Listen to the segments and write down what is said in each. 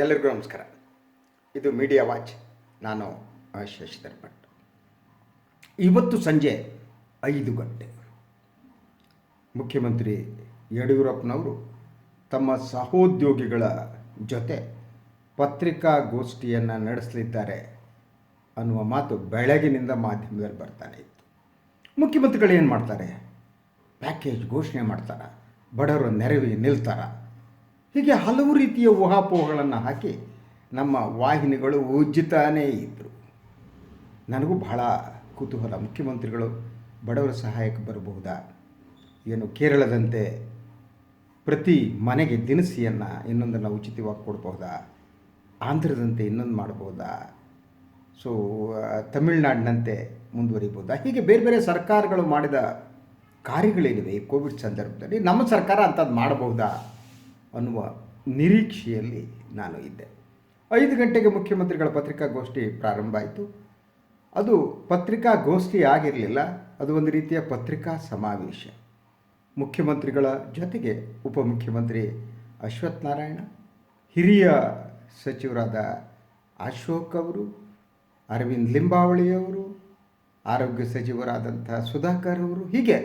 ಎಲ್ಲರಿಗೂ ನಮಸ್ಕಾರ. ಇದು ಮೀಡಿಯಾ ವಾಚ್ ನಾನು ಶಶಿಧರ್ ಭಟ್ ಇವತ್ತು ಸಂಜೆ ಐದು ಗಂಟೆ. ಮುಖ್ಯಮಂತ್ರಿ ಯಡಿಯೂರಪ್ಪನವರು ತಮ್ಮ ಸಹೋದ್ಯೋಗಿಗಳ ಜೊತೆ ಪತ್ರಿಕಾಗೋಷ್ಠಿಯನ್ನು ನಡೆಸಲಿದ್ದಾರೆ ಅನ್ನುವ ಮಾತು ಬೆಳಗಿನಿಂದ ಮಾಧ್ಯಮದಲ್ಲಿ ಬರ್ತಾನೆ ಇತ್ತು. ಮುಖ್ಯಮಂತ್ರಿಗಳು ಏನು ಮಾಡ್ತಾರೆ? ಪ್ಯಾಕೇಜ್ ಘೋಷಣೆ ಮಾಡ್ತಾರ. ಬಡವರು ನೆರವಿಗೆ ನಿಲ್ತಾರ. ಹೀಗೆ ಹಲವು ರೀತಿಯ ಊಹಾಪೋಹಗಳನ್ನು ಹಾಕಿ ನಮ್ಮ ವಾಹಿನಿಗಳು ಉಜ್ಜುತ್ತಾನೇ ಇದ್ದರು ನನಗೂ ಬಹಳ ಕುತೂಹಲ. ಮುಖ್ಯಮಂತ್ರಿಗಳು, ಬಡವರ ಸಹಾಯಕ್ಕೆ ಬರಬಹುದಾ? ಏನು ಕೇರಳದಂತೆ ಪ್ರತಿ ಮನೆಗೆ ದಿನಸಿಯನ್ನು ಇನ್ನೊಂದನ್ನು ಉಚಿತವಾಗಿ ಕೊಡಬಹುದಾ? ಆಂಧ್ರದಂತೆ ಇನ್ನೊಂದು ಮಾಡಬಹುದಾ? ಸೊ ತಮಿಳುನಾಡಿನಂತೆ ಮುಂದುವರಿಬೋದಾ ಹೀಗೆ ಬೇರೆ ಬೇರೆ ಸರ್ಕಾರಗಳು ಮಾಡಿದ ಕಾರ್ಯಗಳೇನಿವೆ ಕೋವಿಡ್ ಸಂದರ್ಭದಲ್ಲಿ? ನಮ್ಮ ಸರ್ಕಾರ ಅಂಥದ್ದು ಮಾಡಬಹುದಾ? ಅನ್ನುವ ನಿರೀಕ್ಷೆಯಲ್ಲಿ ನಾನು ಇದ್ದೆ. ಐದು ಗಂಟೆಗೆ ಮುಖ್ಯಮಂತ್ರಿಗಳ ಪತ್ರಿಕಾಗೋಷ್ಠಿ ಪ್ರಾರಂಭ ಆಯಿತು. ಅದು ಪತ್ರಿಕಾಗೋಷ್ಠಿ ಆಗಿರಲಿಲ್ಲ, ಅದು ಒಂದು ರೀತಿಯ ಪತ್ರಿಕಾ ಸಮಾವೇಶ. ಮುಖ್ಯಮಂತ್ರಿಗಳ ಜೊತೆಗೆ ಉಪಮುಖ್ಯಮಂತ್ರಿ ಅಶ್ವಥ್ ನಾರಾಯಣ ಹಿರಿಯ ಸಚಿವರಾದ ಅಶೋಕ್ ಅವರು, ಅರವಿಂದ್ ಲಿಂಬಾವಳಿಯವರು ಆರೋಗ್ಯ ಸಚಿವರಾದಂಥ ಸುಧಾಕರ್ ಅವರು, ಹೀಗೆ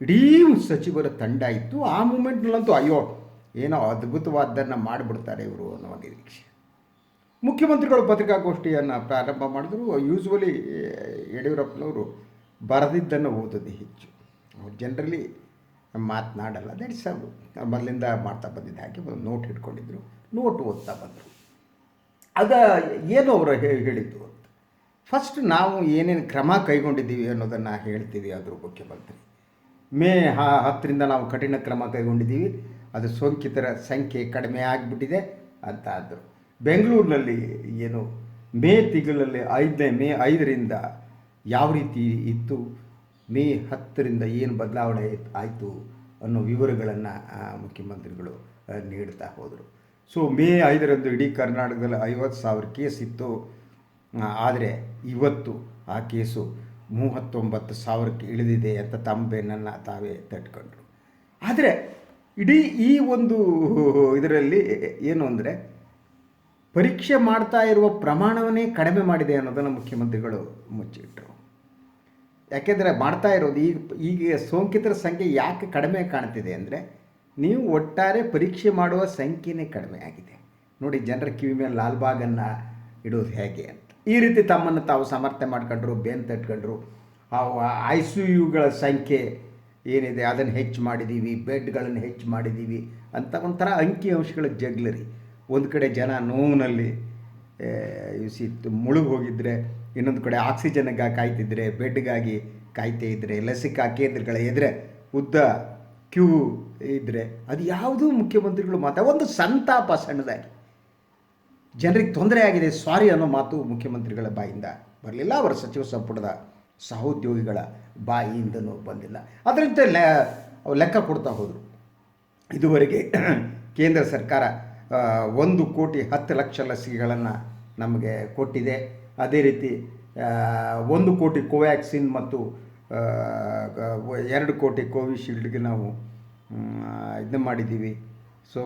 ಇಡೀ ಸಚಿವರ ತಂಡ ಇತ್ತು. ಆ ಮೂಮೆಂಟ್ನಲ್ಲಂತೂ ಅಯ್ಯೋ ಏನೋ ಅದ್ಭುತವಾದ್ದನ್ನು ಮಾಡಿಬಿಡ್ತಾರೆ ಇವರು ಅನ್ನೋ ನಿರೀಕ್ಷೆ. ಮುಖ್ಯಮಂತ್ರಿಗಳು ಪತ್ರಿಕಾಗೋಷ್ಠಿಯನ್ನು ಪ್ರಾರಂಭ ಮಾಡಿದ್ರು. ಯೂಸ್ವಲಿ ಯಡಿಯೂರಪ್ಪನವರು ಬರೆದಿದ್ದನ್ನು ಓದೋದು ಹೆಚ್ಚು. ಅವ್ರು ಜನರಲಿ ಮಾತನಾಡಲ್ಲ. ದಟ್ಸ್ ಅವರು ಮೊದಲಿಂದ ಮಾಡ್ತಾ ಬಂದಿದ್ದ ಹಾಗೆ ಒಂದು ನೋಟ್ ಇಟ್ಕೊಂಡಿದ್ರು ನೋಟ್ ಓದ್ತಾ ಬಂದರು. ಅದ ಏನು ಅವರು ಹೇಳಿದ್ದು ಅಂತ. ಫಸ್ಟ್ ನಾವು ಏನೇನು ಕ್ರಮ ಕೈಗೊಂಡಿದ್ದೀವಿ ಅನ್ನೋದನ್ನು ಹೇಳ್ತೀವಿ ಅದ್ರ ಮುಖ್ಯಮಂತ್ರಿ. ಮೇ ಹತ್ತರಿಂದ ನಾವು ಕಠಿಣ ಕ್ರಮ ಕೈಗೊಂಡಿದ್ದೀವಿ. ಅದು ಸೋಂಕಿತರ ಸಂಖ್ಯೆ ಕಡಿಮೆ ಆಗಿಬಿಟ್ಟಿದೆ ಅಂತ ಆದರು ಬೆಂಗಳೂರಿನಲ್ಲಿ ಏನು ಮೇ ತಿಂಗಳಲ್ಲಿ ಐದನೇ, ಮೇ ಐದರಿಂದ ಯಾವ ರೀತಿ ಇತ್ತು, ಮೇ ಹತ್ತರಿಂದ ಏನು ಬದಲಾವಣೆ ಆಯಿತು ಅನ್ನೋ ವಿವರಗಳನ್ನು ಮುಖ್ಯಮಂತ್ರಿಗಳು ನೀಡ್ತಾ ಹೋದರು. ಸೊ, ಮೇ ಐದರಂದು ಇಡೀ ಕರ್ನಾಟಕದಲ್ಲಿ ಐವತ್ತು ಸಾವಿರ ಕೇಸ್ ಇತ್ತು. ಆದರೆ ಇವತ್ತು ಆ ಕೇಸು ಮೂವತ್ತೊಂಬತ್ತು ಸಾವಿರಕ್ಕೆ ಇಳಿದಿದೆ ಅಂತ ತಂಬೆ ಬೆನ್ನನ್ನು ತಾವೇ ತಟ್ಕೊಂಡ್ರು. ಆದರೆ ಇಡೀ ಈ ಒಂದು ಇದರಲ್ಲಿ ಏನು ಅಂದರೆ ಪರೀಕ್ಷೆ ಮಾಡ್ತಾ ಇರುವ ಪ್ರಮಾಣವನ್ನೇ ಕಡಿಮೆ ಮಾಡಿದೆ ಅನ್ನೋದನ್ನು ಮುಖ್ಯಮಂತ್ರಿಗಳು ಮುಚ್ಚಿಟ್ಟರು ಯಾಕೆಂದರೆ ಮಾಡ್ತಾ ಇರೋದು ಈಗ ಈಗ ಸೋಂಕಿತರ ಸಂಖ್ಯೆ ಯಾಕೆ ಕಡಿಮೆ ಕಾಣ್ತಿದೆ ಅಂದರೆ ನೀವು ಒಟ್ಟಾರೆ ಪರೀಕ್ಷೆ ಮಾಡುವ ಸಂಖ್ಯೆನೇ ಕಡಿಮೆ ಆಗಿದೆ. ನೋಡಿ ಜನರ ಕಿವಿ ಮೇಲೆ ಲಾಲ್ಬಾಗನ್ನು ಇಡೋದು ಹೇಗೆ ಅಂತ. ಈ ರೀತಿ ತಮ್ಮನ್ನು ತಾವು ಸಮರ್ಥನೆ ಮಾಡ್ಕೊಂಡ್ರು, ಬೇನ್ ತಟ್ಕೊಂಡ್ರು, ಆ ಐ ಸಿ ಯುಗಳ ಸಂಖ್ಯೆ ಏನಿದೆ ಅದನ್ನು ಹೆಚ್ಚು ಮಾಡಿದ್ದೀವಿ ಬೆಡ್ಗಳನ್ನು ಹೆಚ್ಚು ಮಾಡಿದ್ದೀವಿ ಅಂತ ಒಂಥರ ಅಂಕಿಅಂಶಗಳ ಜಗ್ಲರಿ ಒಂದು ಕಡೆ ಜನ ನೋವಿನಲ್ಲಿ ಸಿ ಮುಳುಗು ಹೋಗಿದ್ದರೆ ಇನ್ನೊಂದು ಕಡೆ ಆಕ್ಸಿಜನ್ಗಾಗಿ ಕಾಯ್ತಿದ್ರೆ, ಬೆಡ್ಗಾಗಿ ಕಾಯ್ತಾ ಇದ್ದರೆ ಲಸಿಕಾ ಕೇಂದ್ರಗಳ ಎದುರೆ ಉದ್ದ ಕ್ಯೂ ಇದ್ದರೆ ಅದು ಯಾವುದೂ ಮುಖ್ಯಮಂತ್ರಿಗಳು ಮಾತಾ ಒಂದು ಸಂತಾಪ ಸಣ್ಣದಾಗಿ. ಜನರಿಗೆ ತೊಂದರೆ ಆಗಿದೆ ಸಾರಿ ಅನ್ನೋ ಮಾತು ಮುಖ್ಯಮಂತ್ರಿಗಳ ಬಾಯಿಂದ ಬರಲಿಲ್ಲ, ಅವರ ಸಚಿವ ಸಂಪುಟದ ಸಹೋದ್ಯೋಗಿಗಳ ಬಾಯಿಯಿಂದನೂ ಬಂದಿಲ್ಲ. ಅದರಂತೆ ಲೆಕ್ಕ ಕೊಡ್ತಾ ಹೋದರು. ಇದುವರೆಗೆ ಕೇಂದ್ರ ಸರ್ಕಾರ ಒಂದು ಕೋಟಿ ಹತ್ತು ಲಕ್ಷ ಲಸಿಕೆಗಳನ್ನು ನಮಗೆ ಕೊಟ್ಟಿದೆ. ಅದೇ ರೀತಿ ಒಂದು ಕೋಟಿ ಕೋವ್ಯಾಕ್ಸಿನ್ ಮತ್ತು ಎರಡು ಕೋಟಿ ಕೋವಿಶೀಲ್ಡ್ಗೆ ನಾವು ಇದನ್ನು ಮಾಡಿದ್ದೀವಿ. ಸೊ,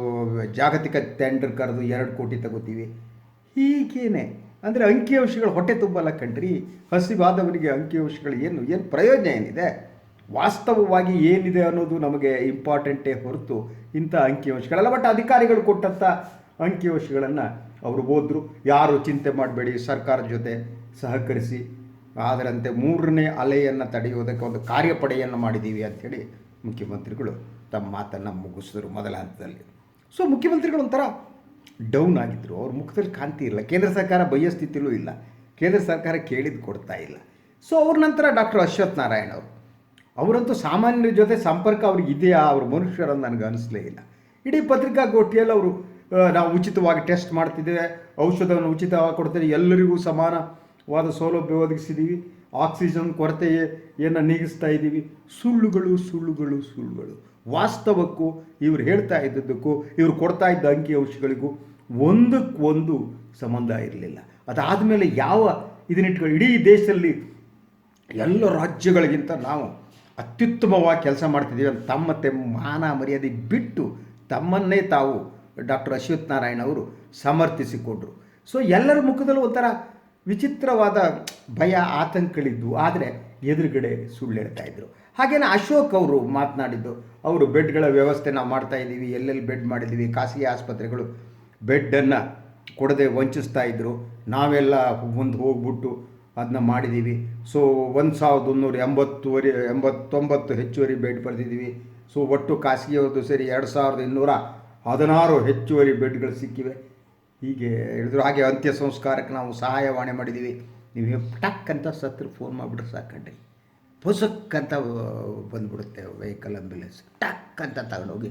ಜಾಗತಿಕ ಟೆಂಡರ್ ಕರೆದು ಎರಡು ಕೋಟಿ ತಗೋತೀವಿ. ಹೀಗೇನೆ ಅಂದರೆ ಅಂಕಿಅಂಶಗಳು ಹೊಟ್ಟೆ ತುಂಬಲ್ಲ ಕಣ್ರಿ. ಹಸಿವಾದವನಿಗೆ ಅಂಕಿಅಂಶಗಳು ಏನು ಏನು ಪ್ರಯೋಜನ ಏನಿದೆ? ವಾಸ್ತವವಾಗಿ ಏನಿದೆ ಅನ್ನೋದು ನಮಗೆ ಇಂಪಾರ್ಟೆಂಟೇ ಹೊರತು ಇಂಥ ಅಂಕಿಅಂಶಗಳಲ್ಲ ಬಟ್ ಅಧಿಕಾರಿಗಳು ಕೊಟ್ಟಂಥ ಅಂಕಿಅಂಶಗಳನ್ನು ಅವರು ಓದ್ರು ಯಾರು ಚಿಂತೆ ಮಾಡಬೇಡಿ ಸರ್ಕಾರದ ಜೊತೆ ಸಹಕರಿಸಿ. ಅದರಂತೆ ಮೂರನೇ ಅಲೆಯನ್ನು ತಡೆಯುವುದಕ್ಕೆ ಒಂದು ಕಾರ್ಯಪಡೆಯನ್ನು ಮಾಡಿದ್ದೀವಿ ಅಂಥೇಳಿ ಮುಖ್ಯಮಂತ್ರಿಗಳು ತಮ್ಮ ಮಾತನ್ನು ಮುಗಿಸಿದ್ರು ಮೊದಲ ಹಂತದಲ್ಲಿ. ಸೊ ಮುಖ್ಯಮಂತ್ರಿಗಳು ಒಂಥರ ಡೌನ್ ಆಗಿದ್ದರು ಅವ್ರ ಮುಖದಲ್ಲಿ ಕಾಂತಿ ಇಲ್ಲ. ಕೇಂದ್ರ ಸರ್ಕಾರ ಬಯ್ಯೋ ಸ್ಥಿತಿಲೂ ಇಲ್ಲ. ಕೇಂದ್ರ ಸರ್ಕಾರ ಕೇಳಿದ್ದು ಕೊಡ್ತಾ ಇಲ್ಲ. ಸೊ ಅವ್ರ ನಂತರ ಡಾಕ್ಟರ್ ಅಶ್ವತ್ ನಾರಾಯಣ್ ಅವರು. ಅವರಂತೂ ಸಾಮಾನ್ಯರ ಜೊತೆ ಸಂಪರ್ಕ ಅವ್ರಿಗೆ ಇದೆಯಾ? ಅವ್ರ ಮನುಷ್ಯರನ್ನು ನನಗೆ ಅನಿಸ್ಲೇ ಇಲ್ಲ. ಇಡೀ ಪತ್ರಿಕಾಗೋಷ್ಠಿಯಲ್ಲಿ ಅವರು ನಾವು ಉಚಿತವಾಗಿ ಟೆಸ್ಟ್ ಮಾಡ್ತಿದ್ದೇವೆ, ಔಷಧವನ್ನು ಉಚಿತವಾಗಿ ಕೊಡ್ತೇವೆ, ಎಲ್ಲರಿಗೂ ಸಮಾನವಾದ ಸೌಲಭ್ಯ ಒದಗಿಸಿದ್ದೀವಿ ಆಕ್ಸಿಜನ್ ಕೊರತೆಯನ್ನು ನೀಗಿಸ್ತಾ ಇದ್ದೀವಿ ಸುಳ್ಳುಗಳು ಸುಳ್ಳುಗಳು ಸುಳ್ಳುಗಳು. ವಾಸ್ತವಕ್ಕೂ ಇವ್ರು ಹೇಳ್ತಾ ಇದ್ದದ್ದಕ್ಕೂ, ಇವರು ಕೊಡ್ತಾ ಇದ್ದ ಅಂಕಿಅಂಶಗಳಿಗೂ ಒಂದಕ್ಕೊಂದು ಸಂಬಂಧ ಇರಲಿಲ್ಲ. ಅದಾದ ಮೇಲೆ ಯಾವ ಇದನ್ನಿಟ್ಕೊಂಡು ಇಡೀ ದೇಶದಲ್ಲಿ ಎಲ್ಲ ರಾಜ್ಯಗಳಿಗಿಂತ ನಾವು ಅತ್ಯುತ್ತಮವಾಗಿ ಕೆಲಸ ಮಾಡ್ತಿದ್ದೀವಿ ಅಂತ ತಮ್ಮ ತೆಮ್ಮ ಮಾನ ಮರ್ಯಾದೆ ಬಿಟ್ಟು ತಮ್ಮನ್ನೇ ತಾವು ಡಾಕ್ಟರ್ ಅಶ್ವಥ್ ನಾರಾಯಣ ಅವರು ಸಮರ್ಥಿಸಿಕೊಂಡರು. ಸೊ ಎಲ್ಲರ ಮುಖದಲ್ಲೂ ಒಂಥರ ವಿಚಿತ್ರವಾದ ಭಯ ಆತಂಕಗಳಿದ್ದವು ಆದರೆ ಎದುರುಗಡೆ ಸುಳ್ಳು ಹೇಳ್ತಾ ಇದ್ರು. ಹಾಗೇನೆ ಅಶೋಕ್ ಅವರು ಮಾತನಾಡಿದ್ದು, ಅವರು ಬೆಡ್ಗಳ ವ್ಯವಸ್ಥೆ ನಾವು ಮಾಡ್ತಾ ಇದ್ದೀವಿ, ಎಲ್ಲೆಲ್ಲಿ ಬೆಡ್ ಮಾಡಿದ್ದೀವಿ, ಖಾಸಗಿ ಆಸ್ಪತ್ರೆಗಳು ಬೆಡ್ಡನ್ನು ಕೊಡದೆ ವಂಚಿಸ್ತಾ ಇದ್ದರು ನಾವೆಲ್ಲ ಮುಂದೆ ಹೋಗ್ಬಿಟ್ಟು ಅದನ್ನ ಮಾಡಿದ್ದೀವಿ. ಸೊ ಒಂದು ಸಾವಿರದ ಒಂದೂರ ಎಂಬತ್ತುವರೆ, ಎಂಬತ್ತೊಂಬತ್ತು ಹೆಚ್ಚುವರಿ ಬೆಡ್ ಬರೆದಿದ್ದೀವಿ. ಸೊ ಒಟ್ಟು ಖಾಸಗಿಯವ್ರದ್ದು ಸೇರಿ ಎರಡು ಸಾವಿರದ ಇನ್ನೂರ ಹದಿನಾರು ಹೆಚ್ಚುವರಿ ಬೆಡ್ಗಳು ಸಿಕ್ಕಿವೆ. ಹೀಗೆ ಹೇಳಿದ್ರು. ಹಾಗೆ ಅಂತ್ಯ ಸಂಸ್ಕಾರಕ್ಕೆ ನಾವು ಸಹಾಯವಾಣಿ ಮಾಡಿದ್ದೀವಿ. ನೀವು ಟಕ್ ಅಂತ ಸತ್ರ ಫೋನ್ ಮಾಡಿಬಿಟ್ರೆ ಸಾಕಂಡ್ರಿ. ಪುಸಕ್ ಅಂತ ಬಂದ್ಬಿಡುತ್ತೆ ವೆಹಿಕಲ್ ಆಂಬ್ಯುಲೆನ್ಸ್ ಟಕ್ ಅಂತ ತಗೊಂಡೋಗಿ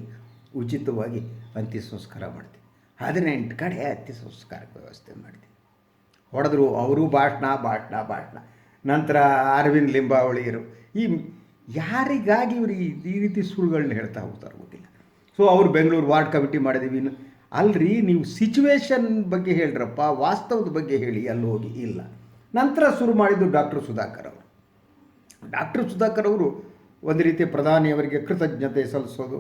ಉಚಿತವಾಗಿ ಅಂತ್ಯ ಸಂಸ್ಕಾರ ಮಾಡ್ತೀವಿ. ಹದಿನೆಂಟು ಕಡೆ ಅಂತ್ಯ ಸಂಸ್ಕಾರಕ್ಕೆ ವ್ಯವಸ್ಥೆ ಮಾಡ್ತೀವಿ. ಹೊಡೆದ್ರು ಅವರು ಭಾಷಣ ಭಾಷಣ ಭಾಷಣ ನಂತರ ಅರವಿಂದ್ ಲಿಂಬಾವಳಿಯರು. ಈ ಯಾರಿಗಾಗಿ ಇವರು ಈ ರೀತಿ ಸುಳ್ಳುಗಳನ್ನ ಹೇಳ್ತಾ ಹೋಗ್ತಾರೆ ಗೊತ್ತಿಲ್ಲ. ಸೊ ಅವರು ಬೆಂಗಳೂರು ವಾರ್ಡ್ ಕಮಿಟಿ ಮಾಡಿದ್ದೀವಿ ಅಲ್ರಿ, ನೀವು ಸಿಚುವೇಶನ್ ಬಗ್ಗೆ ಹೇಳ್ರಪ್ಪ, ವಾಸ್ತವದ ಬಗ್ಗೆ ಹೇಳಿ, ಅಲ್ಲಿ ಹೋಗಿ, ಇಲ್ಲ. ನಂತರ ಶುರು ಮಾಡಿದ್ದು ಡಾಕ್ಟರ್ ಸುಧಾಕರ್ ಅವರು. ಡಾಕ್ಟರ್ ಸುಧಾಕರ್ ಅವರು ಒಂದು ರೀತಿ ಪ್ರಧಾನಿಯವರಿಗೆ ಕೃತಜ್ಞತೆ ಸಲ್ಲಿಸೋದು,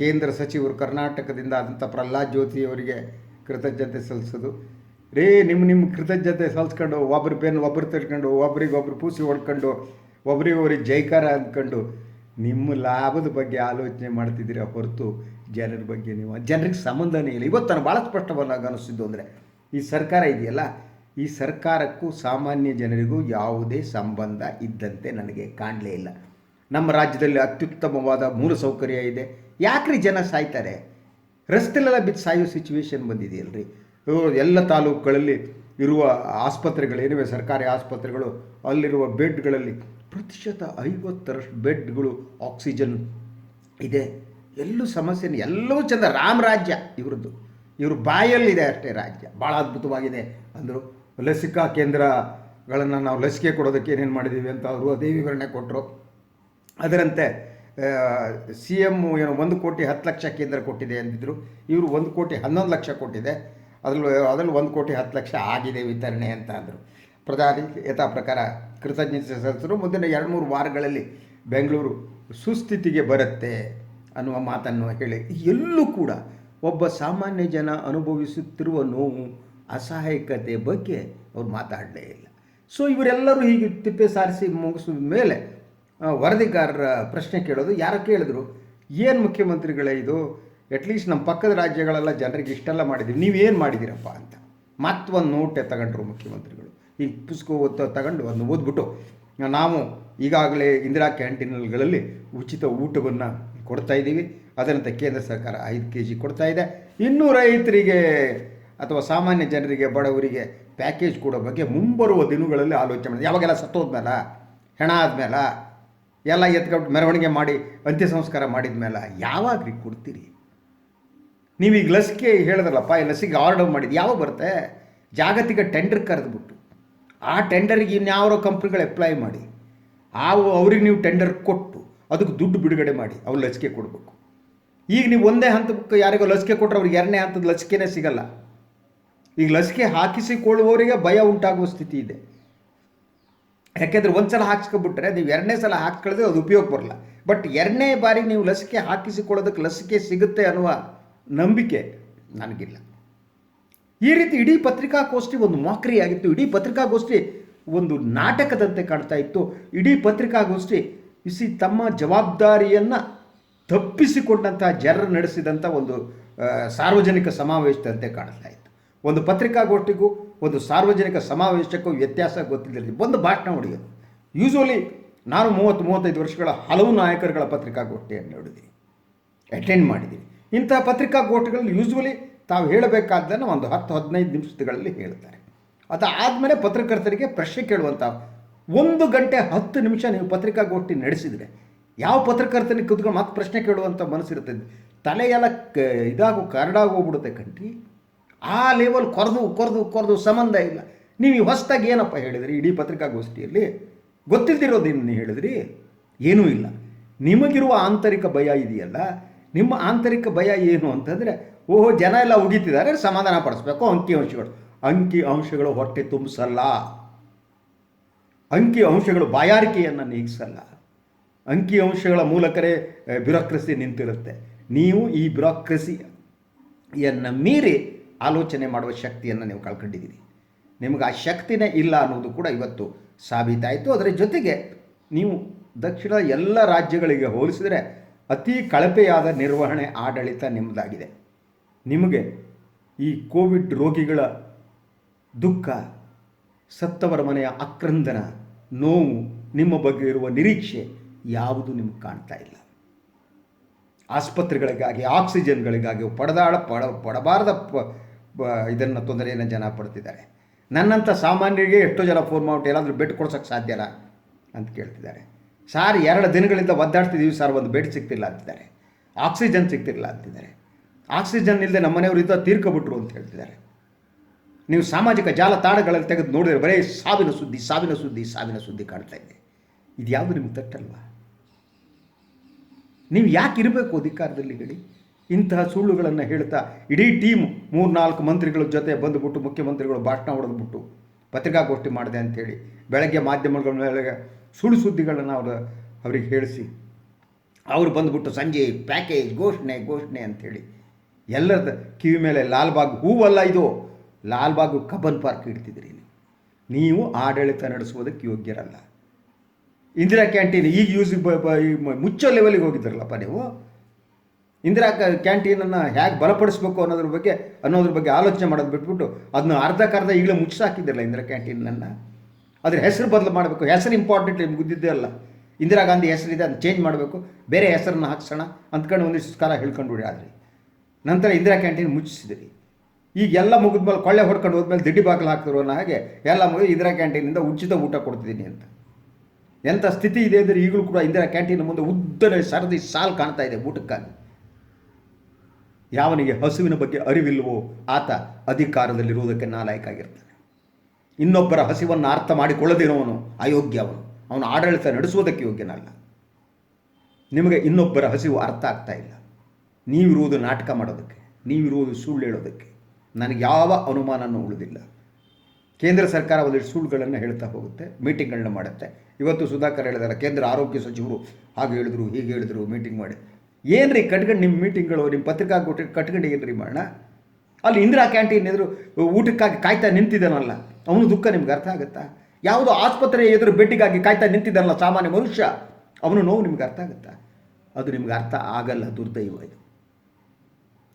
ಕೇಂದ್ರ ಸಚಿವರು ಕರ್ನಾಟಕದಿಂದ ಆದಂಥ ಪ್ರಹ್ಲಾದ್ ಜ್ಯೋತಿ ಅವರಿಗೆ ಕೃತಜ್ಞತೆ ಸಲ್ಲಿಸೋದು. ರೇ ನಿಮ್ಮ ನಿಮ್ಮ ಕೃತಜ್ಞತೆ ಸಲ್ಲಿಸ್ಕೊಂಡು ಒಬ್ಬರು ಪೆನ್ ಒಬ್ಬರು ತಿಳ್ಕೊಂಡು ಒಬ್ರಿಗೊಬ್ರು ಪೂಸಿ ಹೊಡ್ಕೊಂಡು ಒಬ್ರಿಗೊಬ್ರಿಗೆ ಜೈಕಾರ ಅಂದ್ಕೊಂಡು ನಿಮ್ಮ ಲಾಭದ ಬಗ್ಗೆ ಆಲೋಚನೆ ಮಾಡ್ತಿದ್ದೀರ ಹೊರತು ಜನರ ಬಗ್ಗೆ ನೀವು, ಜನರಿಗೆ ಸಂಬಂಧನೇ ಇಲ್ಲ. ಇವತ್ತು ನಾನು ಭಾಳ ಸ್ಪಷ್ಟವಾಗಿ ಅನಿಸಿದ್ದು ಅಂದರೆ, ಈ ಸರ್ಕಾರ ಇದೆಯಲ್ಲ ಈ ಸರ್ಕಾರಕ್ಕೂ ಸಾಮಾನ್ಯ ಜನರಿಗೂ ಯಾವುದೇ ಸಂಬಂಧ ಇದ್ದಂತೆ ನನಗೆ ಕಾಣಲೇ ಇಲ್ಲ. ನಮ್ಮ ರಾಜ್ಯದಲ್ಲಿ ಅತ್ಯುತ್ತಮವಾದ ಮೂಲಸೌಕರ್ಯ ಇದೆ. ಯಾಕ್ರಿ ಜನ ಸಾಯ್ತಾರೆ? ರಸ್ತೆಲೆಲ್ಲ ಬಿದ್ದು ಸಾಯೋ ಸಿಚುವೇಶನ್ ಬಂದಿದೆಯಲ್ರಿ? ಎಲ್ಲ ತಾಲೂಕುಗಳಲ್ಲಿ ಇರುವ ಆಸ್ಪತ್ರೆಗಳೇನಿವೆ ಸರ್ಕಾರಿ ಆಸ್ಪತ್ರೆಗಳು, ಅಲ್ಲಿರುವ ಬೆಡ್ಗಳಲ್ಲಿ ಪ್ರತಿಶತ ಐವತ್ತರಷ್ಟು ಬೆಡ್ಗಳು ಆಕ್ಸಿಜನ್ ಇದೆ. ಎಲ್ಲೂ ಸಮಸ್ಯೆ ಎಲ್ಲವೂ ಚಂದ. ರಾಮ ರಾಜ್ಯ ಇವ್ರದ್ದು. ಇವರು ಬಾಯಲ್ಲಿದೆ ಅಷ್ಟೇ ರಾಜ್ಯ. ಭಾಳ ಅದ್ಭುತವಾಗಿದೆ ಅಂದರು. ಲಸಿಕಾ ಕೇಂದ್ರಗಳನ್ನು ನಾವು ಲಸಿಕೆ ಕೊಡೋದಕ್ಕೆ ಏನೇನು ಮಾಡಿದ್ದೀವಿ ಅಂತ ಅವರು ಅದೇ ವಿವರಣೆ ಕೊಟ್ಟರು ಅದರಂತೆ ಸಿ ಎಂ ಏನು ಒಂದು ಕೋಟಿ ಹತ್ತು ಲಕ್ಷ ಕೇಂದ್ರ ಕೊಟ್ಟಿದೆ ಅಂದಿದ್ದರು ಇವರು ಒಂದು ಕೋಟಿ ಹನ್ನೊಂದು ಲಕ್ಷ ಕೊಟ್ಟಿದೆ. ಅದ್ರಲ್ಲಿ, ಅದರಲ್ಲಿ ಒಂದು ಕೋಟಿ ಹತ್ತು ಲಕ್ಷ ಆಗಿದೆ ವಿತರಣೆ ಅಂತ ಅಂದರು. ಪ್ರಧಾನಿ ಯಥಾ ಪ್ರಕಾರ ಕೃತಜ್ಞತೆ ಸಲ್ಲಿಸಿದ್ರು. ಮುಂದಿನ ಎರಡು ಮೂರು ವಾರಗಳಲ್ಲಿ ಬೆಂಗಳೂರು ಸುಸ್ಥಿತಿಗೆ ಬರುತ್ತೆ ಅನ್ನುವ ಮಾತನ್ನು ಹೇಳಿ, ಎಲ್ಲೂ ಕೂಡ ಒಬ್ಬ ಸಾಮಾನ್ಯ ಜನ ಅನುಭವಿಸುತ್ತಿರುವ ನೋವು ಅಸಹಾಯಕತೆ ಬಗ್ಗೆ ಅವ್ರು ಮಾತಾಡಲೇ ಇಲ್ಲ. ಸೊ ಇವರೆಲ್ಲರೂ ಹೀಗೆ ತಿಪ್ಪೆ ಸಾರಿಸಿ ಮುಗಿಸಿದ ಮೇಲೆ ವರದಿಗಾರರ ಪ್ರಶ್ನೆ ಕೇಳೋದು, ಯಾರು ಕೇಳಿದ್ರು? ಏನು ಮುಖ್ಯಮಂತ್ರಿಗಳೇ ಇದು? ಅಟ್ಲೀಸ್ಟ್ ನಮ್ಮ ಪಕ್ಕದ ರಾಜ್ಯಗಳೆಲ್ಲ ಜನರಿಗೆ ಇಷ್ಟೆಲ್ಲ ಮಾಡಿದ್ದೀವಿ. ನೀವೇನು ಮಾಡಿದ್ದೀರಪ್ಪ ಅಂತ. ಮತ್ತೊಂದು ನೋಟೆ ತಗೊಂಡ್ರು ಮುಖ್ಯಮಂತ್ರಿಗಳು. ಈ ಪುಸ್ತಕ ಓದ್ತಾ, ತಗೊಂಡು ಅದನ್ನು ಓದ್ಬಿಟ್ಟು, ನಾವು ಈಗಾಗಲೇ ಇಂದಿರಾ ಕ್ಯಾಂಟೀನ್ಗಳಲ್ಲಿ ಉಚಿತ ಊಟವನ್ನು ಕೊಡ್ತಾ ಇದ್ದೀವಿ ಅದರಂತೆ ಕೇಂದ್ರ ಸರ್ಕಾರ ಐದು ಕೆ ಜಿ ಕೊಡ್ತಾ ಇದೆ. ಇನ್ನೂ ರೈತರಿಗೆ ಅಥವಾ ಸಾಮಾನ್ಯ ಜನರಿಗೆ ಬಡವರಿಗೆ ಪ್ಯಾಕೇಜ್ ಕೊಡೋ ಬಗ್ಗೆ ಮುಂಬರುವ ದಿನಗಳಲ್ಲಿ ಆಲೋಚನೆ ಮಾಡಿ. ಯಾವಾಗೆಲ್ಲ ಸತ್ತೋದ್ಮೇಲ, ಹೆಣ ಆದ್ಮೇಲೆ, ಎಲ್ಲ ಎತ್ಕೊಂಡು ಮೆರವಣಿಗೆ ಮಾಡಿ ಅಂತ್ಯ ಸಂಸ್ಕಾರ ಮಾಡಿದ ಮೇಲೆ ಯಾವಾಗ ರೀ ಕೊಡ್ತೀರಿ? ನೀವೀಗ ಲಸಿಕೆ ಹೇಳಿದ್ರಲ್ಲಪ್ಪ, ಈ ಲಸಿಕೆ ಆರ್ಡರ್ ಮಾಡಿದ್ದು ಯಾವಾಗ ಬರುತ್ತೆ? ಜಾಗತಿಕ ಟೆಂಡರ್ ಕರೆದ್ಬಿಟ್ಟು. ಆ ಟೆಂಡರಿಗೆ ಇನ್ಯಾವ ಕಂಪ್ನಿಗಳು ಅಪ್ಲೈ ಮಾಡಿ. ಆ ಅವ್ರಿಗೆ ನೀವು ಟೆಂಡರ್ ಕೊಟ್ಟು, ಅದಕ್ಕೆ ದುಡ್ಡು ಬಿಡುಗಡೆ ಮಾಡಿ, ಅವ್ರು ಲಸಿಕೆ ಕೊಡಬೇಕು. ಈಗ ನೀವು ಒಂದೇ ಹಂತಕ್ಕೆ ಯಾರಿಗೋ ಲಸಿಕೆ ಕೊಟ್ಟರೆ ಅವ್ರಿಗೆ ಎರಡನೇ ಹಂತದ ಲಸಿಕೆನೇ ಸಿಗಲ್ಲ. ಈಗ ಲಸಿಕೆ ಹಾಕಿಸಿಕೊಳ್ಳುವವರಿಗೆ ಭಯ ಉಂಟಾಗುವ ಸ್ಥಿತಿ ಇದೆ. ಯಾಕೆಂದರೆ ಒಂದು ಸಲ ಹಾಕ್ಸ್ಕೊಬಿಟ್ರೆ ನೀವು ಎರಡನೇ ಸಲ ಹಾಕ್ಕೊಳ್ಳೋದು ಅದು ಉಪಯೋಗ ಬರಲ್ಲ. ಬಟ್ ಎರಡನೇ ಬಾರಿ ನೀವು ಲಸಿಕೆ ಹಾಕಿಸಿಕೊಳ್ಳೋದಕ್ಕೆ ಲಸಿಕೆ ಸಿಗುತ್ತೆ ಅನ್ನುವ ನಂಬಿಕೆ ನನಗಿಲ್ಲ. ಈ ರೀತಿ ಇಡೀ ಪತ್ರಿಕಾಗೋಷ್ಠಿ ಒಂದು ಮಾಕ್ರಿಯಾಗಿತ್ತು ಇಡೀ ಪತ್ರಿಕಾಗೋಷ್ಠಿ ಒಂದು ನಾಟಕದಂತೆ ಕಾಣ್ತಾ ಇತ್ತು. ಇಡೀ ಪತ್ರಿಕಾಗೋಷ್ಠಿ ಇಸಿ ತಮ್ಮ ಜವಾಬ್ದಾರಿಯನ್ನು ತಪ್ಪಿಸಿಕೊಂಡಂತಹ ಜನರು ನಡೆಸಿದಂಥ ಒಂದು ಸಾರ್ವಜನಿಕ ಸಮಾವೇಶದಂತೆ ಕಾಣ್ತಾ ಇತ್ತು. ಒಂದು ಪತ್ರಿಕಾಗೋಷ್ಠಿಗೂ, ಒಂದು ಸಾರ್ವಜನಿಕ ಸಮಾವೇಶಕ್ಕೂ ವ್ಯತ್ಯಾಸ ಗೊತ್ತಿದ್ದಿರಲಿ ಒಂದು ಭಾಷಣ ಹೊಡೆಯೋದು. ಯೂಶ್ವಲಿ ನಾನು ಮೂವತ್ತು, ಮೂವತ್ತೈದು ವರ್ಷಗಳ ಹಲವು ನಾಯಕರುಗಳ ಪತ್ರಿಕಾಗೋಷ್ಠಿಯನ್ನು ನೋಡಿದ್ದೀನಿ ಅಟೆಂಡ್ ಮಾಡಿದ್ದೀನಿ ಇಂಥ ಪತ್ರಿಕಾಗೋಷ್ಠಿಗಳಲ್ಲಿ ಯೂಶ್ವಲಿ ತಾವು ಹೇಳಬೇಕಾದ್ದನ್ನು ಒಂದು ಹತ್ತು, ಹದಿನೈದು ನಿಮಿಷಗಳಲ್ಲಿ ಹೇಳ್ತಾರೆ ಅದಾದಮೇಲೆ ಪತ್ರಕರ್ತರಿಗೆ ಪ್ರಶ್ನೆ ಕೇಳುವಂಥ ಒಂದು ಗಂಟೆ ಹತ್ತು ನಿಮಿಷ ನೀವು ಪತ್ರಿಕಾಗೋಷ್ಠಿ ನಡೆಸಿದರೆ ಯಾವ ಪತ್ರಕರ್ತನಿಗೆ ಕುತ್ಕೊಂಡು ಮತ್ತೆ ಪ್ರಶ್ನೆ ಕೇಳುವಂಥ ಮನಸ್ಸಿರುತ್ತೆ. ತಲೆಯೆಲ್ಲ ಕ, ಇದಾಗೋ ಕರಡಾಗಿ ಹೋಗ್ಬಿಡುತ್ತೆ ಕಣ್ರಿ ಆ ಲೆವೆಲ್ ಕೊರೆದು ಕೊರೆದು ಕೊರೆದು ಸಂಬಂಧ ಇಲ್ಲ. ನೀವು ಈ ಹೊಸ್ದಾಗಿ ಏನಪ್ಪ ಹೇಳಿದ್ರಿ ಇಡೀ ಪತ್ರಿಕಾಗೋಷ್ಠಿಯಲ್ಲಿ? ಗೊತ್ತಿಲ್ದಿರೋದೇನು ಹೇಳಿದ್ರಿ? ಏನೂ ಇಲ್ಲ. ನಿಮಗಿರುವ ಆಂತರಿಕ ಭಯ ಇದೆಯಲ್ಲ? ನಿಮ್ಮ ಆಂತರಿಕ ಭಯ ಏನು ಅಂತಂದರೆ, ಓಹೋ, ಜನ ಎಲ್ಲ ಉಗಿತಿದ್ದಾರೆ, ಸಮಾಧಾನ ಪಡಿಸ್ಬೇಕು, ಅಂಕಿ ಅಂಶಗಳು. ಅಂಕಿ ಅಂಶಗಳು ಹೊಟ್ಟೆ ತುಂಬಿಸಲ್ಲ. ಅಂಕಿ ಅಂಶಗಳು ಬಾಯಾರಿಕೆಯನ್ನು ನೀಗಿಸಲ್ಲ. ಅಂಕಿ ಅಂಶಗಳ ಮೂಲಕವೇ ಬ್ಯೂರೋಕ್ರಸಿ ನಿಂತಿರುತ್ತೆ. ನೀವು ಈ ಬ್ಯೂರೋಕ್ರಸಿ ಯನ್ನು ಮೀರಿ ಆಲೋಚನೆ ಮಾಡುವ ಶಕ್ತಿಯನ್ನು ನೀವು ಕಳ್ಕೊಂಡಿದ್ದೀರಿ. ನಿಮಗೆ ಆ ಶಕ್ತಿನೇ ಇಲ್ಲ ಅನ್ನೋದು ಕೂಡ ಇವತ್ತು ಸಾಬೀತಾಯಿತು. ಅದರ ಜೊತೆಗೆ ನೀವು ದಕ್ಷಿಣ ಎಲ್ಲ ರಾಜ್ಯಗಳಿಗೆ ಹೋಲಿಸಿದರೆ ಅತಿ ಕಳಪೆಯಾದ ನಿರ್ವಹಣೆ ಆಡಳಿತ ನಿಮ್ಮದಾಗಿದೆ ನಿಮಗೆ ಈ ಕೋವಿಡ್ ರೋಗಿಗಳ ದುಃಖ ಸತ್ತವರ ಮನೆಯ ಆಕ್ರಂದನ ನೋವು, ನಿಮ್ಮ ಬಗ್ಗೆ ಇರುವ ನಿರೀಕ್ಷೆ ಯಾವುದು ನಿಮಗೆ ಕಾಣ್ತಾ ಇಲ್ಲ. ಆಸ್ಪತ್ರೆಗಳಿಗಾಗಿ, ಆಕ್ಸಿಜನ್ಗಳಿಗಾಗಿ ಪಡೆದಾಡ ಪಡ, ಪಡಬಾರದ ಪ ಇದನ್ನು ತೊಂದರೆಯನ್ನು ಜನ ಪಡ್ತಿದ್ದಾರೆ. ನನ್ನಂಥ ಸಾಮಾನ್ಯರಿಗೆ ಎಷ್ಟೋ ಜನ ಫೋನ್ ಮಾಡ್ಬಿಟ್ಟು ಎಲ್ಲಾದರೂ ಬೆಡ್ ಕೊಡ್ಸೋಕ್ಕೆ ಸಾಧ್ಯನಾ ಅಂತ ಕೇಳ್ತಿದ್ದಾರೆ. ಸಾರ್ ಎರಡು ದಿನಗಳಿಂದ ಒದ್ದಾಡ್ತಿದ್ದೀವಿ ಸರ್, ಒಂದು ಬೆಡ್ ಸಿಗ್ತಿಲ್ಲ ಅಂತಿದ್ದಾರೆ. ಆಕ್ಸಿಜನ್ ಸಿಗ್ತಿಲ್ಲ ಅಂತಿದ್ದಾರೆ. ಆಕ್ಸಿಜನ್ ಇಲ್ಲದೆ ನಮ್ಮ ಮನೆಯವರು ಇದ್ದ ತೀರ್ಕೊಬಿಟ್ರು ಅಂತ ಹೇಳ್ತಿದ್ದಾರೆ. ನೀವು ಸಾಮಾಜಿಕ ಜಾಲತಾಣಗಳಲ್ಲಿ ತೆಗೆದು ನೋಡಿದರೆ ಬರೀ ಸಾವಿನ ಸುದ್ದಿ ಸಾವಿನ ಸುದ್ದಿ ಸಾವಿನ ಸುದ್ದಿ ಕಾಣ್ತಾ ಇದೆ. ಇದು ಯಾವುದು ನಿಮ್ಗೆ ತಟ್ಟಲ್ವಾ? ನೀವು ಯಾಕೆ ಇರಬೇಕು ಅಧಿಕಾರದಲ್ಲಿ ಹೇಳಿ? ಇಂತಹ ಸುಳ್ಳುಗಳನ್ನು ಹೇಳ್ತಾ ಇಡೀ ಟೀಮ್ ಮೂರ್ನಾಲ್ಕು ಮಂತ್ರಿಗಳ ಜೊತೆ ಬಂದುಬಿಟ್ಟು ಮುಖ್ಯಮಂತ್ರಿಗಳು ಭಾಷಣ ಹೊಡೆದ್ಬಿಟ್ಟು ಪತ್ರಿಕಾಗೋಷ್ಠಿ ಮಾಡಿದೆ ಅಂಥೇಳಿ ಬೆಳಗ್ಗೆ ಮಾಧ್ಯಮಗಳ ಮೇಲೆ ಸುಳ್ಳು ಸುದ್ದಿಗಳನ್ನು ಅವರು ಅವ್ರಿಗೆ ಹೇಳಿಸಿ. ಅವರು ಬಂದುಬಿಟ್ಟು ಸಂಜೆ ಪ್ಯಾಕೇಜ್, ಘೋಷಣೆ ಘೋಷಣೆ ಅಂಥೇಳಿ ಎಲ್ಲರದ ಕಿವಿ ಮೇಲೆ ಲಾಲ್ಬಾಗ್ ಹೂವಲ್ಲ ಇದು? ಲಾಲ್ಬಾಗ್ ಕಬ್ಬನ್ ಪಾರ್ಕ್ ಇಡ್ತಿದ್ರಿ ನೀವು. ನೀವು ಆಡಳಿತ ನಡೆಸುವುದಕ್ಕೆ ಯೋಗ್ಯರಲ್ಲ. ಇಂದಿರಾ ಕ್ಯಾಂಟೀನ್ ಈಗ ಯೂಸ್ ಮುಚ್ಚೋ ಲೆವೆಲಿಗೆ ಹೋಗಿದ್ರಲ್ಲಪ್ಪ ನೀವು? ಇಂದಿರಾ ಕ್ಯಾಂಟೀನನ್ನು ಹೇಗೆ ಬಲಪಡಿಸ್ಬೇಕು ಅನ್ನೋದ್ರ ಬಗ್ಗೆ ಅನ್ನೋದ್ರ ಬಗ್ಗೆ ಆಲೋಚನೆ ಮಾಡೋದು ಬಿಟ್ಬಿಟ್ಟು ಅದನ್ನ ಅರ್ಧಕ್ಕರ್ಧ ಈಗಲೇ ಮುಚ್ಚಾಕಿದ್ದಿರಲ್ಲ ಇಂದಿರಾ ಕ್ಯಾಂಟೀನನ್ನು ಅದ್ರ ಹೆಸರು ಬದಲು ಮಾಡಬೇಕು. ಹೆಸರು ಇಂಪಾರ್ಟೆಂಟ್ ನಿಮ್ಗೆ ಗೊತ್ತಿದ್ದೇ ಅಲ್ಲ. ಇಂದಿರಾ ಗಾಂಧಿ ಹೆಸರಿದೆ ಅದನ್ನ ಚೇಂಜ್ ಮಾಡಬೇಕು. ಬೇರೆ ಹೆಸರನ್ನು ಹಾಕ್ಸೋಣ ಅಂದ್ಕೊಂಡು ಒಂದಿಷ್ಟು ಕಾಲ ಹೇಳ್ಕೊಂಡು ಆದ್ರಿ. ನಂತರ ಇಂದಿರಾ ಕ್ಯಾಂಟೀನ್ ಮುಚ್ಚಿಸಿದ್ರಿ ಈಗ ಎಲ್ಲ ಮುಗಿದ್ಮೇಲೆ ಕೊಳ್ಳೆ ಹೊಡ್ಕೊಂಡು ಹೋದ್ಮೇಲೆ ದಿಡ್ಡಿ ಬಾಗಿಲು ಹಾಕಿದ್ರು ಅನ್ನೋ ಹಾಗೆ ಎಲ್ಲ ಮುಗಿದು ಇಂದಿರಾ ಕ್ಯಾಂಟೀನಿಂದ ಉಚಿತ ಊಟ ಕೊಡ್ತಿದ್ದೀನಿ ಅಂತ. ಎಂಥ ಸ್ಥಿತಿ ಇದೆ ಅಂದರೆ ಈಗಲೂ ಕೂಡ ಇಂದಿರಾ ಕ್ಯಾಂಟೀನ್ ಮುಂದೆ ಉದ್ದನೆ ಸರದಿ ಸಾಲು ಕಾಣ್ತಾ ಇದೆ ಊಟಕ್ಕಾಗಿ. ಯಾವನಿಗೆ ಹಸುವಿನ ಬಗ್ಗೆ ಅರಿವಿಲ್ವೋ ಆತ ಅಧಿಕಾರದಲ್ಲಿರುವುದಕ್ಕೆ ನಾಲಾಯಕಾಗಿರ್ತಾನೆ. ಇನ್ನೊಬ್ಬರ ಹಸಿವನ್ನು ಅರ್ಥ ಮಾಡಿಕೊಳ್ಳದಿರೋವನು ಅಯೋಗ್ಯ ಅವನು ಅವನು ಆಡಳಿತ ನಡೆಸುವುದಕ್ಕೆ ಯೋಗ್ಯನಲ್ಲ. ನಿಮಗೆ ಇನ್ನೊಬ್ಬರ ಹಸಿವು ಅರ್ಥ ಆಗ್ತಾ ಇಲ್ಲ. ನೀವಿರುವುದು ನಾಟಕ ಮಾಡೋದಕ್ಕೆ, ನೀವಿರುವುದು ಸುಳ್ಳು ಹೇಳೋದಕ್ಕೆ. ನನಗೆ ಯಾವ ಅನುಮಾನನೂ ಉಳಿದಿಲ್ಲ. ಕೇಂದ್ರ ಸರ್ಕಾರ ಒಂದಿಷ್ಟು ಸುಳ್ಳುಗಳನ್ನು ಹೇಳ್ತಾ ಹೋಗುತ್ತೆ, ಮೀಟಿಂಗ್ಗಳನ್ನ ಮಾಡುತ್ತೆ. ಇವತ್ತು ಸುಧಾಕರ್ ಹೇಳಿದಾರೆ, ಕೇಂದ್ರ ಆರೋಗ್ಯ ಸಚಿವರು ಹಾಗೆ ಹೇಳಿದ್ರು, ಹೀಗೆ ಹೇಳಿದ್ರು, ಮೀಟಿಂಗ್ ಮಾಡಿ. ಏನ್ರಿ ಕಟ್ಕೊಂಡು ನಿಮ್ಮ ಮೀಟಿಂಗ್ಗಳು ನಿಮ್ಮ ಪತ್ರಿಕಾ ಕೊಟ್ಟು ಕಟ್ಕೊಂಡು ಏನ್ರಿ ಮಾಡೋಣ ಅಲ್ಲಿ ಇಂದಿರಾ ಕ್ಯಾಂಟೀನ್ ಎದುರು ಊಟಕ್ಕಾಗಿ ಕಾಯ್ತಾ ನಿಂತಿದ್ದಾನಲ್ಲ, ಅವನು ದುಃಖ ನಿಮ್ಗೆ ಅರ್ಥ ಆಗುತ್ತಾ? ಯಾವುದೋ ಆಸ್ಪತ್ರೆ ಎದುರು ಬೆಡ್ಡಿಗಾಗಿ ಕಾಯ್ತಾ ನಿಂತಿದ್ದಾನಲ್ಲ ಸಾಮಾನ್ಯ ಮನುಷ್ಯ, ಅವನು ನೋವು ನಿಮ್ಗೆ ಅರ್ಥ ಆಗುತ್ತಾ? ಅದು ನಿಮ್ಗೆ ಅರ್ಥ ಆಗಲ್ಲ ದುರ್ದೈವ ಇದು.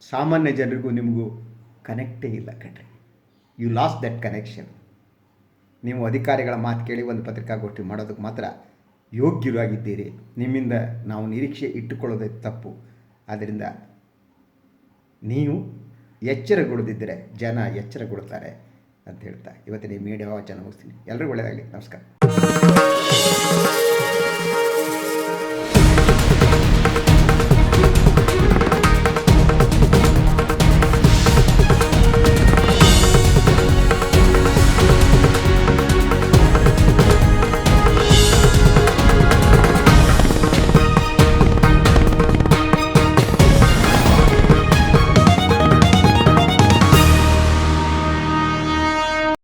ಸಾಮಾನ್ಯ ಜನರಿಗೂ ನಿಮಗೂ ಕನೆಕ್ಟೇ ಇಲ್ಲ ಕಣ್ರಿ. ಯು ಲಾಸ್ ದಟ್ ಕನೆಕ್ಷನ್ ನೀವು ಅಧಿಕಾರಿಗಳ ಮಾತು ಕೇಳಿ ಒಂದು ಪತ್ರಿಕಾಗೋಷ್ಠಿ ಮಾಡೋದಕ್ಕೆ ಮಾತ್ರ ಯೋಗ್ಯರಾಗಿದ್ದೀರಿ. ನಿಮ್ಮಿಂದ ನಾವು ನಿರೀಕ್ಷೆ ಇಟ್ಟುಕೊಳ್ಳೋದೇ ತಪ್ಪು. ಆದ್ದರಿಂದ ನೀವು ಎಚ್ಚರಗೊಳ್ಳದಿದ್ದರೆ ಜನ ಎಚ್ಚರಗೊಳ್ತಾರೆ ಅಂತ ಹೇಳ್ತಾ ಇವತ್ತಿನ ಈ ಮೀಡಿಯಾ ವಾಚನ ಮುಗಿಸ್ತೀನಿ. ಎಲ್ಲರಿಗೂ ಒಳ್ಳೆಯದಾಗಲಿ. ನಮಸ್ಕಾರ.